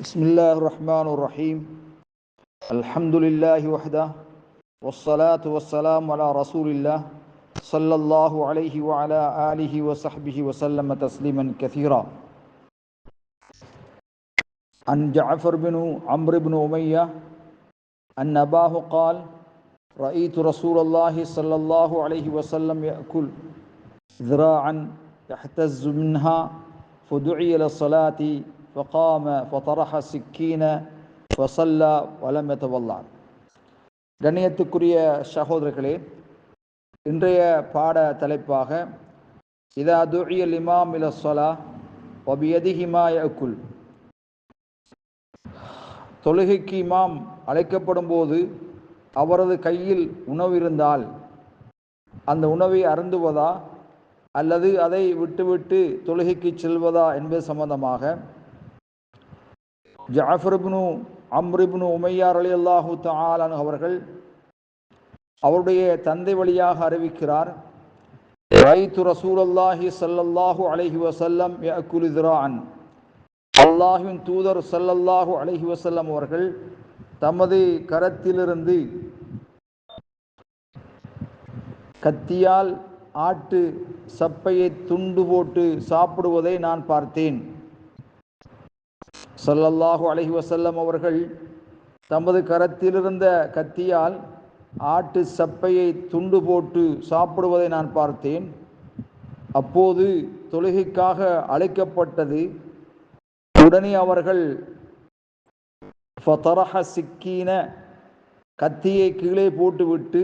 بسم الله الرحمن الرحيم. الحمد لله وحده والصلاة والسلام على رسول الله صلى الله عليه وعلى آله وصحبه وسلم تسليما كثيرا. عن جعفر بن عمرو بن أمية أن أباه قال رأيت رسول الله صلى الله عليه وسلم يأكل ذراعا يحتز منها فدعي للصلاة ஃபகாம ஃபதரஹ சிக்கீன ஃபசல்லா வலம் எத்தவல்லான் கண்ணியத்துக்குரிய சகோதரர்களே இன்றைய பாட தலைப்பாக இதா துரியல் இமாம் இல சொலா ஒபியதி ஹிமாய அக்குல் தொழுகைக்கு இமாம் அழைக்கப்படும் போது அவரது கையில் உணவு இருந்தால் அந்த உணவை அருந்துவதா அல்லது அதை விட்டுவிட்டு தொழுகைக்கு செல்வதா என்பது சம்பந்தமாக ஜாஃபர்பினு அம்ரிப்னு உமையார் அலி அல்லாஹூ தாலான் அவர்கள் அவருடைய தந்தை வழியாக அறிவிக்கிறார் ரைத்து ரசூலல்லாஹி சல்லல்லாஹு அலஹி வசல்லம் யக்குலிதுரான் அல்லாஹின் தூதர் சல்லல்லாஹு அலஹி வசல்லம் அவர்கள் தமது கரத்திலிருந்து கத்தியால் ஆட்டு சப்பையை துண்டு போட்டு சாப்பிடுவதை நான் பார்த்தேன். சல்லல்லாஹு அலஹி வசல்லம் அவர்கள் தமது கரத்திலிருந்த கத்தியால் ஆட்டு சப்பையை துண்டு போட்டு சாப்பிடுவதை நான் பார்த்தேன். அப்போது தொழுகைக்காக அழைக்கப்பட்டது. உடனே அவர்கள் ஃபதரஹ சிக்கீன கத்தியை கீழே போட்டுவிட்டு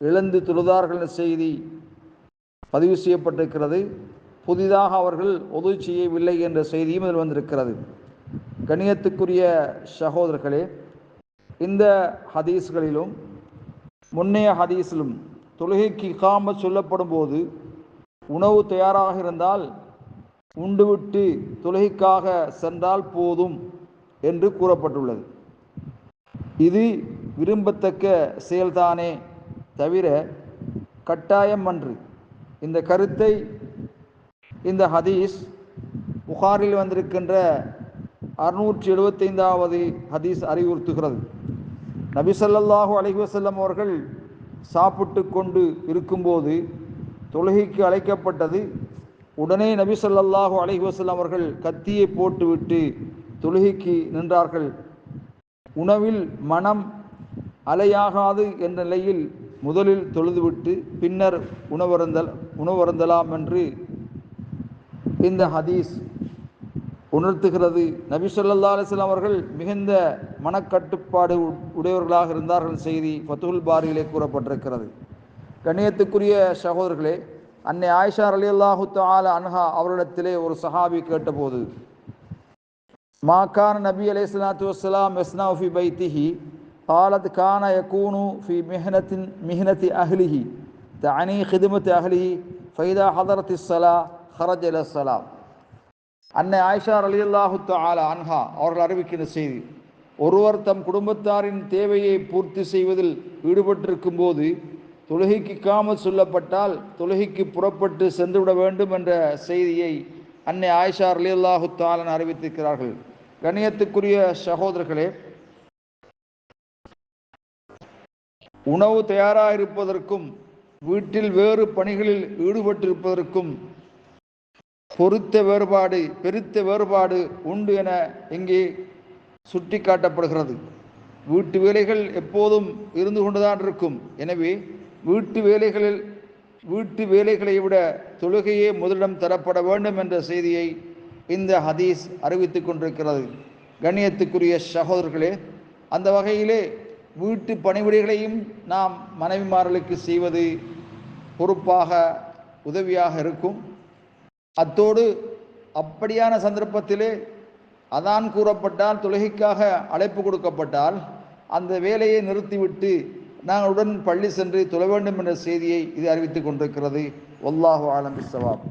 இழந்து தொழுதார்கள் செய்தி பதிவு செய்யப்பட்டிருக்கிறது. புதிதாக அவர்கள் உதவி செய்யவில்லை என்ற செய்தியும் இதில் வந்திருக்கிறது. கணியத்துக்குரிய சகோதரர்களே இந்த ஹதீஸ்களிலும் முன்னைய ஹதீஸிலும் தொழுகைக்கு காம சொல்லப்படும் போது உணவு தயாராக இருந்தால் உண்டுவிட்டு தொழுகைக்காக சென்றால் போதும் என்று கூறப்பட்டுள்ளது. இது விரும்பத்தக்க செயல்தானே தவிர கட்டாயம் அன்று இந்த கருத்தை இந்த ஹதீஸ் புகாரில் வந்திருக்கின்ற அறுநூற்றி எழுபத்தைந்தாவது ஹதீஸ் அறிவுறுத்துகிறது. நபிசல்லாஹு அலஹி வசல்லம் அவர்கள் சாப்பிட்டு கொண்டு இருக்கும்போது தொழுகைக்கு அழைக்கப்பட்டது. உடனே நபி சொல்லாஹு அலஹி வசல்லம் அவர்கள் கத்தியை போட்டுவிட்டு தொழுகைக்கு நின்றார்கள். உணவில் மனம் அலையாகாது என்ற நிலையில் முதலில் தொழுதுவிட்டு பின்னர் உணவருந்தல் உணவருந்தலாம் என்று இந்த ஹதீஸ் உணர்த்துகிறது. நபி சொல்லல்லா அலிஸ்லாம் அவர்கள் மிகுந்த மனக்கட்டுப்பாடு உடையவர்களாக இருந்தார்கள் செய்தி ஃபத்துல் பாரியிலே கூறப்பட்டிருக்கிறது. கண்ணியத்துக்குரிய சகோதரர்களே அன்னை ஆயிஷா அலி அல்லாஹு தால அன்ஹா அவரிடத்திலே ஒரு சஹாபி கேட்டபோது மாக்கான நபி அலி சலாத்து மெஸ்னா எஸ்னா ஃபி பைத்திஹி காலத் கான யக்கூனு ஃபி மிஹனத்தின் மிஹனத்தி அஹ்லிஹி தனி ஹிதுமத்து அஹ்லிஹி ஃபைதா ஹதரத் இஸ்ஸலா ஹரஜ் அலஸ்லாம் அன்னை ஆயிஷா அலி அல்லாஹு தாலா அன்ஹா அவர்கள் அறிவிக்கிற செய்தி ஒருவர் தம் குடும்பத்தாரின் தேவையை பூர்த்தி செய்வதில் ஈடுபட்டிருக்கும் போது தொழுகைக்கு காமல் சொல்லப்பட்டால் தொழுகைக்கு புறப்பட்டு சென்றுவிட வேண்டும் என்ற செய்தியை அன்னை ஆயிஷா அலி அல்லாஹு தாலன் அறிவித்திருக்கிறார்கள். கணியத்துக்குரிய சகோதரர்களே உணவு தயாராக இருப்பதற்கும் வீட்டில் வேறு பணிகளில் ஈடுபட்டிருப்பதற்கும் பொருத்த வேறுபாடு பெருத்த வேறுபாடு உண்டு என இங்கே சுட்டி காட்டப்படுகிறது வீட்டு வேலைகள் எப்போதும் இருந்து கொண்டுதான் இருக்கும். எனவே வீட்டு வேலைகளில் வீட்டு வேலைகளை விட தொழுகையே முதலிடம் தரப்பட வேண்டும் என்ற செய்தியை இந்த ஹதீஸ் அறிவித்து கொண்டிருக்கிறது. கண்ணியத்துக்குரிய சகோதரர்களே அந்த வகையிலே வீட்டு பணிவிடைகளையும் நாம் மனைவிமார்களுக்கு செய்வது பொறுப்பாக உதவியாக இருக்கும். அத்தோடு அப்படியான சந்தர்ப்பத்திலே அதான் கூறப்பட்டால் தொழுகைக்காக அழைப்பு கொடுக்கப்பட்டால் அந்த வேலையை நிறுத்திவிட்டு நாங்கள் உடன் பள்ளி சென்று தொழ வேண்டும் என்ற செய்தியை இது அறிவித்துக் கொண்டிருக்கிறது. ஒல்லாஹு ஆலம் சவாப்